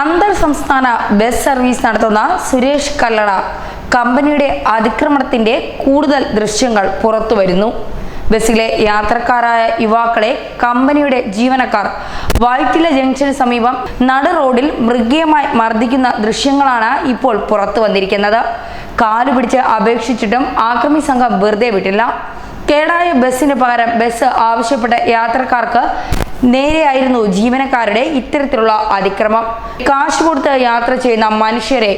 അന്തർ സംസ്ഥാന bus service നടത്തുന്ന സുരേഷ് കല്ലട കമ്പനിയുടെ അതിക്രമണത്തിന്റെ കൂടുതൽ ദൃശ്യങ്ങൾ പുറത്തു വരുന്നു ബസ്സിലെ യാത്രക്കാരായ യുവാക്കളെ കമ്പനിയുടെ ജീവനക്കാർ വൈറ്റില ജംഗ്ഷന് സമീപം നട റോഡിൽ മൃഗീയമായി മർദ്ദിക്കുന്ന ദൃശ്യങ്ങളാണ് ഇപ്പോൾ പുറത്തു വന്നിരിക്കുന്നത്. കാലു പിടിച്ച് അപേക്ഷിച്ചിട്ടും ആക്രമി സംഘം വെറുതെ വിട്ടില്ല. കേടായ ബസ്സിന് പകരം ബസ് ആവശ്യപ്പെട്ട യാത്രക്കാർക്ക് നേരെയായിരുന്നു ജീവനക്കാരുടെ ഇത്തരത്തിലുള്ള അതിക്രമം. കാശ് കൊടുത്ത് യാത്ര ചെയ്യുന്ന മനുഷ്യരെ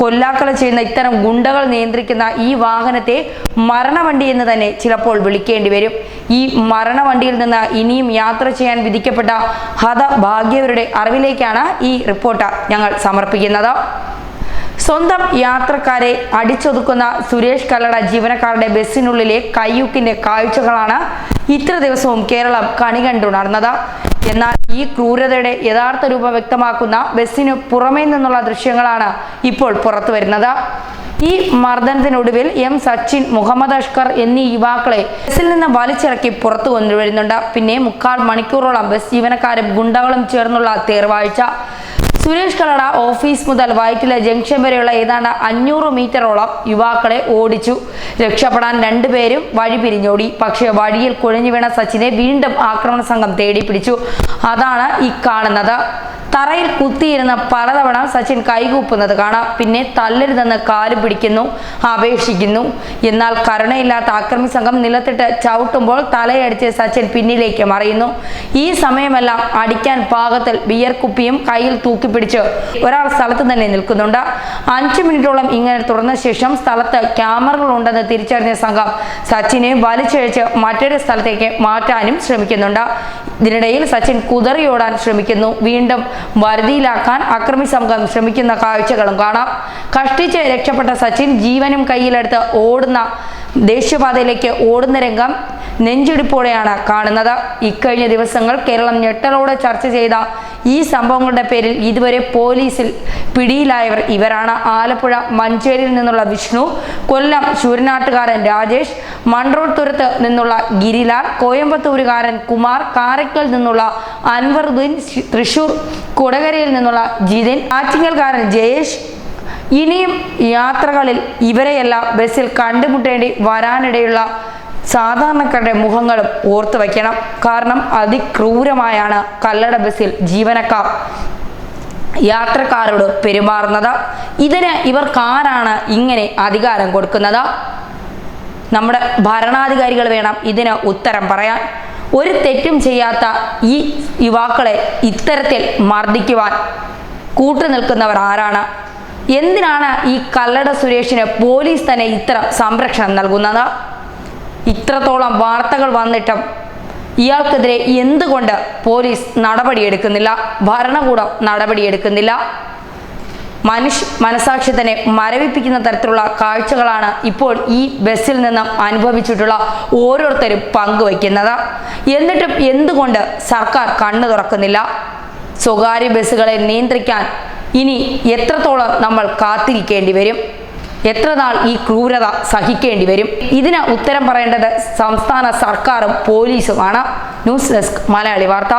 കൊല്ലാക്കള ചെയ്യുന്ന ഇത്തരം ഗുണ്ടകൾ നിയന്ത്രിക്കുന്ന ഈ വാഹനത്തെ മരണവണ്ടി എന്ന് തന്നെ ചിലപ്പോൾ വിളിക്കേണ്ടി വരും. ഈ മരണവണ്ടിയിൽ നിന്ന് ഇനിയും യാത്ര ചെയ്യാൻ വിധിക്കപ്പെട്ട ഹതഭാഗ്യവരുടെ അറിവിലേക്കാണ് ഈ റിപ്പോർട്ട് ഞങ്ങൾ സമർപ്പിക്കുന്നത്. സ്വന്തം യാത്രക്കാരെ അടിച്ചൊതുക്കുന്ന സുരേഷ് കല്ലട ജീവനക്കാരുടെ ബസ്സിനുള്ളിലെ കയ്യൂക്കിന്റെ കാഴ്ചകളാണ് ഇത്ര ദിവസവും കേരളം കണി കണ്ടുണർന്നത് എന്നാൽ ഈ ക്രൂരതയുടെ യഥാർത്ഥ രൂപം വ്യക്തമാക്കുന്ന ബസ്സിന് പുറമേ നിന്നുള്ള ദൃശ്യങ്ങളാണ് ഇപ്പോൾ പുറത്തു വരുന്നത്. ഈ മർദ്ദനത്തിനൊടുവിൽ എം സച്ചിൻ മുഹമ്മദ് അഷ്കർ എന്നീ യുവാക്കളെ ബസ്സിൽ നിന്ന് വലിച്ചിറക്കി പുറത്തു കൊണ്ടുവരുന്നുണ്ട്. പിന്നെ മുക്കാൽ മണിക്കൂറോളം ബസ് ജീവനക്കാരും ഗുണ്ടകളും ചേർന്നുള്ള തേർവാഴ്ച. സുരേഷ് കല്ലട ഓഫീസ് മുതൽ വൈറ്റില ജംഗ്ഷൻ വരെയുള്ള ഏതാണ്ട് അഞ്ഞൂറ് മീറ്ററോളം യുവാക്കളെ ഓടിച്ചു. രക്ഷപ്പെടാൻ രണ്ടുപേരും വഴി പിരിഞ്ഞോടി. പക്ഷേ വഴിയിൽ കുഴഞ്ഞു വീണ സച്ചിനെ വീണ്ടും ആക്രമണ സംഘം തേടി പിടിച്ചു അതാണ് ഈ കാണുന്നത്. തറയിൽ കുത്തിയിരുന്ന പലതവണ സച്ചിൻ കൈകൂപ്പുന്നത് കാണാം. പിന്നെ തല്ലരുതെന്ന് കാൽ പിടിക്കുന്നു അപേക്ഷിക്കുന്നു. എന്നാൽ കരുണയില്ലാത്ത ആക്രമി സംഘം നിലത്തിട്ട് ചവിട്ടുമ്പോൾ തലയടിച്ച് സച്ചിൻ പിന്നിലേക്ക് മറിയുന്നു. ഈ സമയമെല്ലാം അടിക്കാൻ പാകത്തിൽ ബിയർ കുപ്പിയും കയ്യിൽ തൂക്കിപ്പിടിച്ച് ഒരാൾ സ്ഥലത്ത് തന്നെ നിൽക്കുന്നുണ്ട്. അഞ്ചു മിനിറ്റോളം ഇങ്ങനെ തുടർന്ന ശേഷം സ്ഥലത്ത് ക്യാമറകൾ ഉണ്ടെന്ന് തിരിച്ചറിഞ്ഞ സംഘം സച്ചിനെ വലിച്ചഴിച്ച് മറ്റൊരു സ്ഥലത്തേക്ക് മാറ്റാനും ശ്രമിക്കുന്നുണ്ട്. ഇതിനിടയിൽ സച്ചിൻ കുതറിയോടാൻ ശ്രമിക്കുന്നു. വീണ്ടും വരുതിയിലാക്കാൻ അക്രമി സംഘം ശ്രമിക്കുന്ന കാഴ്ചകളും കാണാം. കഷ്ടിച്ച് രക്ഷപ്പെട്ട സച്ചിൻ ജീവനും കയ്യിലെടുത്ത് ഓടുന്ന ദേശീയപാതയിലേക്ക് ഓടുന്ന രംഗം നെഞ്ചിടിപ്പോടെയാണ് കാണുന്നത്. ഇക്കഴിഞ്ഞ ദിവസങ്ങൾ കേരളം ഞെട്ടലോടെ ചർച്ച ചെയ്ത ഈ സംഭവങ്ങളുടെ പേരിൽ ഇതുവരെ പോലീസിൽ പിടിയിലായവർ ഇവരാണ്. ആലപ്പുഴ മഞ്ചേരിയിൽ നിന്നുള്ള വിഷ്ണു കൊല്ലം ശൂരനാട്ടുകാരൻ രാജേഷ് മൺറോട്ടുരത്ത് നിന്നുള്ള ഗിരിലാൽ കോയമ്പത്തൂരുകാരൻ കുമാർ കാരക്കൽ നിന്നുള്ള അൻവറുദ്ദീൻ തൃശൂർ കൊടകരയിൽ നിന്നുള്ള ജിതിൻ ആറ്റിങ്ങൽകാരൻ ജയേഷ്. ഇനിയും യാത്രകളിൽ ഇവരെയെല്ലാം ബസ്സിൽ കണ്ടുമുട്ടേണ്ടി വരാനിടയുള്ള സാധാരണക്കാരുടെ മുഖങ്ങളും ഓർത്തു വയ്ക്കണം. കാരണം അതിക്രൂരമായാണ് കല്ലട ബസ്സിൽ ജീവനക്കാർ യാത്രക്കാരോട് പെരുമാറുന്നത്. ഇതിന് ഇവർക്കാരാണ് ഇങ്ങനെ അധികാരം കൊടുക്കുന്നത്. നമ്മുടെ ഭരണാധികാരികൾ വേണം ഇതിന് ഉത്തരം പറയാൻ. ഒരു തെറ്റും ചെയ്യാത്ത ഈ യുവാക്കളെ ഇത്തരത്തിൽ മർദ്ദിക്കുവാൻ കൂട്ടുനിൽക്കുന്നവർ ആരാണ്? എന്തിനാണ് ഈ കല്ലട സുരേഷിന് പോലീസ് തന്നെ ഇത്ര സംരക്ഷണം നൽകുന്നത്? ഇത്രത്തോളം വാർത്തകൾ വന്നിട്ടും ഇയാൾക്കെതിരെ എന്തുകൊണ്ട് പോലീസ് നടപടിയെടുക്കുന്നില്ല? ഭരണകൂടം നടപടിയെടുക്കുന്നില്ല? മനുഷ്യ മനസാക്ഷി തന്നെ മരവിപ്പിക്കുന്ന തരത്തിലുള്ള കാഴ്ചകളാണ് ഇപ്പോൾ ഈ ബസ്സിൽ നിന്നും അനുഭവിച്ചിട്ടുള്ള ഓരോരുത്തരും പങ്കുവയ്ക്കുന്നത്. എന്നിട്ടും എന്തുകൊണ്ട് സർക്കാർ കണ്ണു തുറക്കുന്നില്ല? സ്വകാര്യ ബസ്സുകളെ നിയന്ത്രിക്കാൻ ഇനി എത്രത്തോളം നമ്മൾ കാത്തിരിക്കേണ്ടി വരും? എത്ര നാൾ ഈ ക്രൂരത സഹിക്കേണ്ടി വരും? ഇതിന് ഉത്തരം പറയേണ്ടത് സംസ്ഥാന സർക്കാരും പോലീസുമാണ്. ന്യൂസ് ഡെസ്ക് മലയാളി വാർത്ത.